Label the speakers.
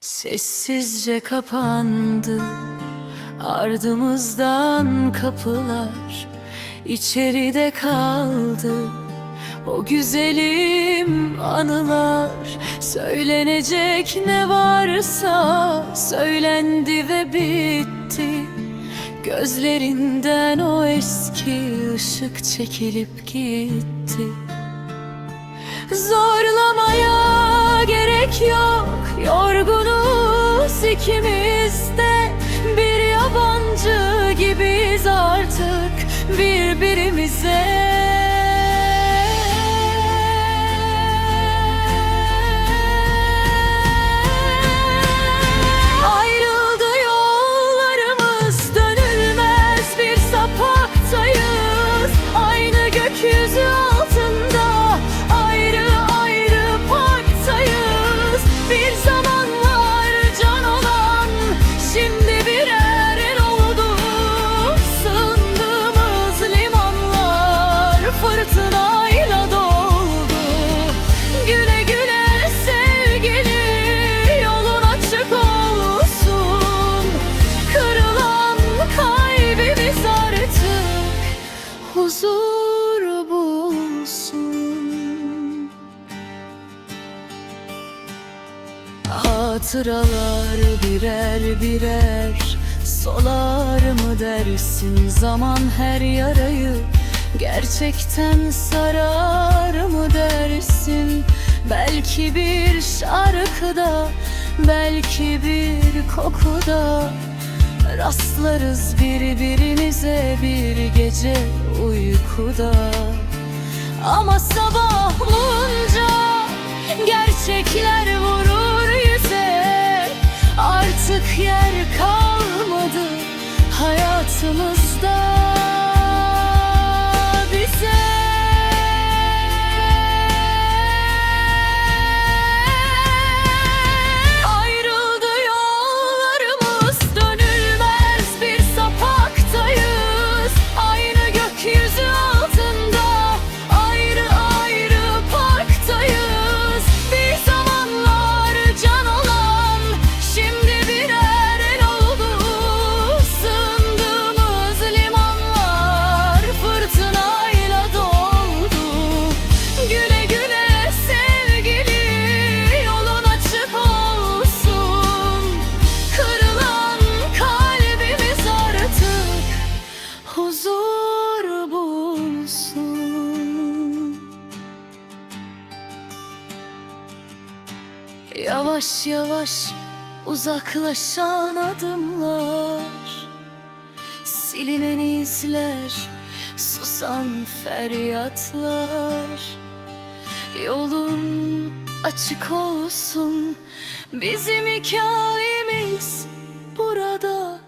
Speaker 1: Sessizce kapandı. Ardımızdan kapılar içeride kaldı. O güzelim anılar Söylenecek ne varsa söylendi ve bitti. Gözlerinden o eski ışık çekilip gitti. Zorlamaya Yorgunuz ikimiz de Bir yabancı gibiyiz artık. Birbirimize Hatıralar birer birer solar mı dersin? Zaman her yarayı gerçekten sarar mı dersin? Belki bir şarkıda belki bir kokuda rastlarız birbirimize bir gece uykuda. Ama sabah yer kalmadı hayatımızda Yavaş yavaş uzaklaşan adımlar Silinen izler, susan feryatlar. Yolun açık olsun Bizim hikayemiz burada